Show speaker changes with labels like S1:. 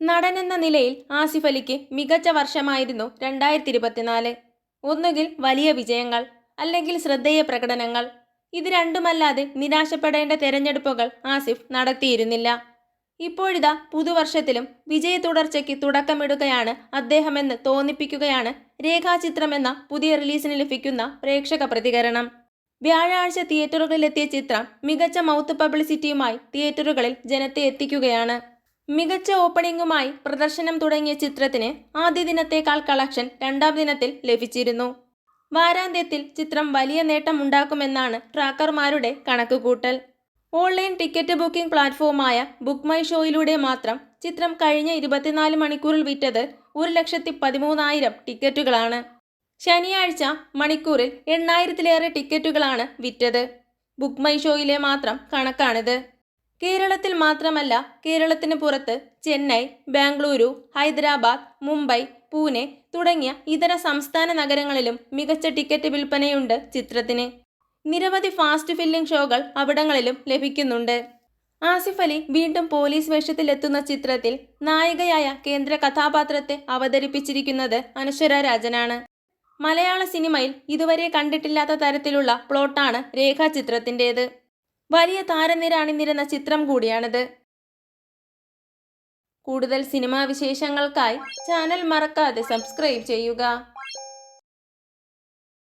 S1: നടൻ എന്ന നിലയിൽ ആസിഫ് അലിക്ക് മികച്ച വർഷമായിരുന്നു രണ്ടായിരത്തി ഇരുപത്തിനാല് ഒന്നുകിൽ വലിയ വിജയങ്ങൾ അല്ലെങ്കിൽ ശ്രദ്ധേയ പ്രകടനങ്ങൾ. ഇത് രണ്ടുമല്ലാതെ നിരാശപ്പെടേണ്ട തെരഞ്ഞെടുപ്പുകൾ ആസിഫ് നടത്തിയിരുന്നില്ല. ഇപ്പോഴിതാ പുതുവർഷത്തിലും വിജയ തുടർച്ചയ്ക്ക് തുടക്കമിടുകയാണ് അദ്ദേഹമെന്ന് തോന്നിപ്പിക്കുകയാണ് രേഖാചിത്രമെന്ന പുതിയ റിലീസിന് ലഭിക്കുന്ന പ്രേക്ഷക പ്രതികരണം. വ്യാഴാഴ്ച തിയേറ്ററുകളിലെത്തിയ ചിത്രം മികച്ച മൗത്ത് പബ്ലിസിറ്റിയുമായി തിയേറ്ററുകളിൽ ജനത്തെ എത്തിക്കുകയാണ്. മികച്ച ഓപ്പണിംഗുമായി പ്രദർശനം തുടങ്ങിയ ചിത്രത്തിന് ആദ്യ ദിനത്തേക്കാൾ കളക്ഷൻ രണ്ടാം ദിനത്തിൽ ലഭിച്ചിരുന്നു. വാരാന്ത്യത്തിൽ ചിത്രം വലിയ നേട്ടം ഉണ്ടാക്കുമെന്നാണ് ട്രാക്കർമാരുടെ കണക്കുകൂട്ടൽ. ഓൺലൈൻ ടിക്കറ്റ് ബുക്കിംഗ് പ്ലാറ്റ്ഫോമായ ബുക്ക് മൈ ഷോയിലൂടെ മാത്രം ചിത്രം കഴിഞ്ഞ ഇരുപത്തിനാല് മണിക്കൂറിൽ വിറ്റത് ഒരു ലക്ഷത്തി പതിമൂന്നായിരം ടിക്കറ്റുകളാണ്. ശനിയാഴ്ച മണിക്കൂറിൽ എണ്ണായിരത്തിലേറെ ടിക്കറ്റുകളാണ് വിറ്റത്. ബുക്ക് മൈ ഷോയിലെ മാത്രം കണക്കാണിത്. കേരളത്തിൽ മാത്രമല്ല കേരളത്തിന് പുറത്ത് ചെന്നൈ ബാംഗ്ലൂരു ഹൈദരാബാദ് മുംബൈ പൂനെ തുടങ്ങിയ ഇതര സംസ്ഥാന നഗരങ്ങളിലും മികച്ച ടിക്കറ്റ് വിൽപ്പനയുണ്ട് ചിത്രത്തിന്. നിരവധി ഫാസ്റ്റ് ഫില്ലിംഗ് ഷോകൾ അവിടങ്ങളിലും ലഭിക്കുന്നുണ്ട്. ആസിഫ് അലി വീണ്ടും പോലീസ് വേഷത്തിലെത്തുന്ന ചിത്രത്തിൽ നായികയായ കേന്ദ്ര കഥാപാത്രത്തെ അവതരിപ്പിച്ചിരിക്കുന്നത് അനശ്വര രാജനാണ്. മലയാള സിനിമയിൽ ഇതുവരെ കണ്ടിട്ടില്ലാത്ത തരത്തിലുള്ള പ്ലോട്ടാണ് രേഖാചിത്രത്തിന്റേത് വലിയ താരനിര അണിനിരുന്ന ചിത്രം കൂടിയാണിത്. കൂടുതൽ സിനിമാ വിശേഷങ്ങൾക്കായി ചാനൽ മറക്കാതെ സബ്സ്ക്രൈബ് ചെയ്യുക.